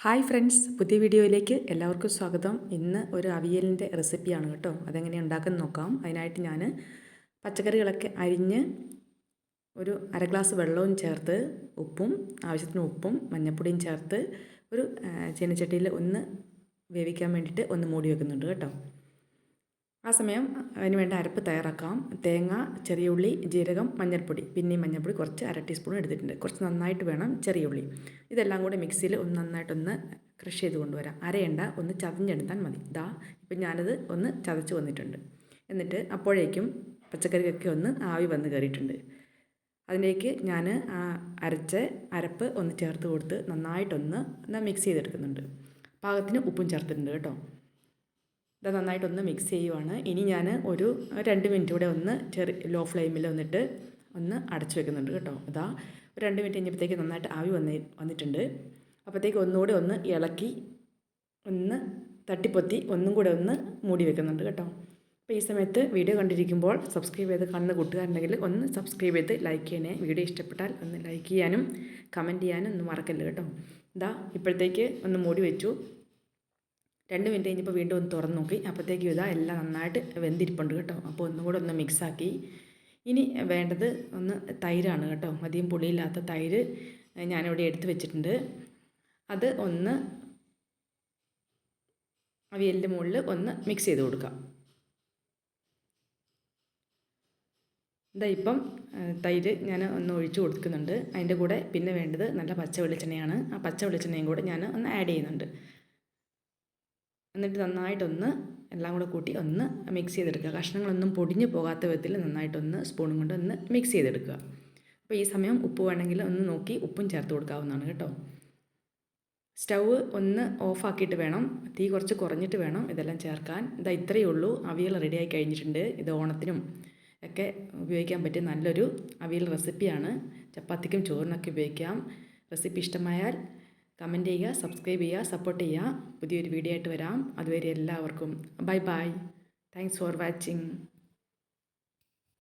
Hi friends പുതിയ വീഡിയോയിലേക്ക് എല്ലാവർക്കും സ്വാഗതം. ഇന്ന് ഒരു അവിയലിന്റെ റെസിപ്പിയാണ് കേട്ടോ. അതെങ്ങനെ ഉണ്ടാക്കുന്നത് നോക്കാം. അതിനായിട്ട് ഞാൻ പച്ചക്കറികളൊക്കെ അരിഞ്ഞ് ഒരു അര ഗ്ലാസ് വെള്ളവും ചേർത്ത് ഉപ്പും ആവശ്യത്തിന് ഉപ്പും മഞ്ഞൾപ്പൊടിയും ചേർത്ത് ഒരു ചീനച്ചട്ടിയിൽ ഒന്ന് വേവിക്കാൻ വേണ്ടിയിട്ട് ഒന്ന് മൂടി വെക്കുന്നുണ്ട് കേട്ടോ. ആ സമയം അതിന് വേണ്ട അരപ്പ് തയ്യാറാക്കാം. തേങ്ങ ചെറിയ ഉള്ളി ജീരകം മഞ്ഞൾപ്പൊടി. പിന്നെയും മഞ്ഞൾപ്പൊടി കുറച്ച് അര ടീസ്പൂൺ എടുത്തിട്ടുണ്ട്. കുറച്ച് നന്നായിട്ട് വേണം ചെറിയ ഉള്ളി. ഇതെല്ലാം കൂടി മിക്സിയിൽ ഒന്ന് നന്നായിട്ടൊന്ന് ക്രഷ് ചെയ്ത് കൊണ്ടുവരാം. അരയണ്ട ഒന്ന് ചതഞ്ഞെടുത്താൽ മതി. ദാ ഇപ്പം ഞാനത് ഒന്ന് ചതച്ച് വന്നിട്ടുണ്ട്. എന്നിട്ട് അപ്പോഴേക്കും പച്ചക്കറിക്കൊക്കെ ഒന്ന് ആവി വന്ന് കയറിയിട്ടുണ്ട് അതിലേക്ക് ഞാൻ അരച്ച അരപ്പ് ഒന്ന് ചേർത്ത് കൊടുത്ത് നന്നായിട്ടൊന്ന് മിക്സ് ചെയ്തെടുക്കുന്നുണ്ട്. പാകത്തിന് ഉപ്പും ചേർത്തിട്ടുണ്ട് കേട്ടോ. ഇത് നന്നായിട്ടൊന്ന് മിക്സ് ചെയ്യുവാണ്. ഇനി ഞാൻ ഒരു രണ്ട് മിനിറ്റ് കൂടെ ഒന്ന് ചെറി ലോ ഫ്ലെയിമിൽ വന്നിട്ട് ഒന്ന് അടച്ചു വെക്കുന്നുണ്ട് കേട്ടോ. അതാ ഒരു രണ്ട് മിനിറ്റ് കഴിഞ്ഞപ്പോഴത്തേക്ക് നന്നായിട്ട് ആവി വന്ന് വന്നിട്ടുണ്ട്. അപ്പോഴത്തേക്ക് ഒന്നുകൂടെ ഒന്ന് ഇളക്കി ഒന്ന് തട്ടിപ്പൊത്തി ഒന്നും കൂടെ ഒന്ന് മൂടി വെക്കുന്നുണ്ട് കേട്ടോ. അപ്പോൾ ഈ സമയത്ത് വീഡിയോ കണ്ടിരിക്കുമ്പോൾ സബ്സ്ക്രൈബ് ചെയ്ത് കാണുന്ന കൂട്ടുകാരുണ്ടെങ്കിൽ ഒന്ന് സബ്സ്ക്രൈബ് ചെയ്ത് ലൈക്ക് ചെയ്യണേ. വീഡിയോ ഇഷ്ടപ്പെട്ടാൽ ഒന്ന് ലൈക്ക് ചെയ്യാനും കമന്റ് ചെയ്യാനും ഒന്നും മറക്കല്ല കേട്ടോ. ഇതാ ഇപ്പോഴത്തേക്ക് ഒന്ന് മൂടി വെച്ചു. രണ്ട് മിനിറ്റ് കഴിഞ്ഞപ്പോൾ വീണ്ടും ഒന്ന് തുറന്ന് നോക്കി. അപ്പോഴത്തേക്കും ഇതാ എല്ലാം നന്നായിട്ട് വെന്തിരിപ്പുണ്ട് കേട്ടോ. അപ്പോൾ ഒന്നും കൂടെ ഒന്ന് മിക്സാക്കി. ഇനി വേണ്ടത് ഒന്ന് തൈരാണ് കേട്ടോ. അധികം പുളിയില്ലാത്ത തൈര് ഞാനിവിടെ എടുത്ത് വെച്ചിട്ടുണ്ട്. അത് ഒന്ന് അവിയലിന്റെ മുകളിൽ ഒന്ന് മിക്സ് ചെയ്ത് കൊടുക്കാം. ഇതാ ഇപ്പം തൈര് ഞാൻ ഒന്ന് ഒഴിച്ചു കൊടുക്കുന്നുണ്ട്. അതിന്റെ കൂടെ പിന്നെ വേണ്ടത് നല്ല പച്ച വെളിച്ചെണ്ണയാണ്. ആ പച്ച വെളിച്ചെണ്ണയും കൂടെ ഞാൻ ഒന്ന് ആഡ് ചെയ്യുന്നുണ്ട്. എന്നിട്ട് നന്നായിട്ടൊന്ന് എല്ലാം കൂടെ കൂട്ടി ഒന്ന് മിക്സ് ചെയ്തെടുക്കുക. കഷ്ണങ്ങളൊന്നും പൊടിഞ്ഞു പോകാത്ത വിധത്തിൽ നന്നായിട്ടൊന്ന് സ്പൂണും കൊണ്ട് ഒന്ന് മിക്സ് ചെയ്തെടുക്കുക. അപ്പോൾ ഈ സമയം ഉപ്പ് വേണമെങ്കിൽ ഒന്ന് നോക്കി ഉപ്പും ചേർത്ത് കൊടുക്കാവുന്നതാണ് കേട്ടോ. സ്റ്റൗവ് ഒന്ന് ഓഫാക്കിയിട്ട് വേണം. തീ കുറച്ച് കുറഞ്ഞിട്ട് വേണം ഇതെല്ലാം ചേർക്കാൻ. ഇതാ ഇത്രയേ ഉള്ളൂ. അവിയൽ റെഡിയായി കഴിഞ്ഞിട്ടുണ്ട്. ഇത് ഓണത്തിനും ഒക്കെ ഉപയോഗിക്കാൻ പറ്റിയ നല്ലൊരു അവിയൽ റെസിപ്പിയാണ് ചപ്പാത്തിക്കും ചോറിനൊക്കെ ഉപയോഗിക്കാം. റെസിപ്പി ഇഷ്ടമായാൽ കമന്റ് ചെയ്യുക സബ്സ്ക്രൈബ് ചെയ്യുക സപ്പോർട്ട് ചെയ്യുക. പുതിയൊരു വീഡിയോ ആയിട്ട് വരാം. അതുവരെ എല്ലാവർക്കും bye bye thanks for watching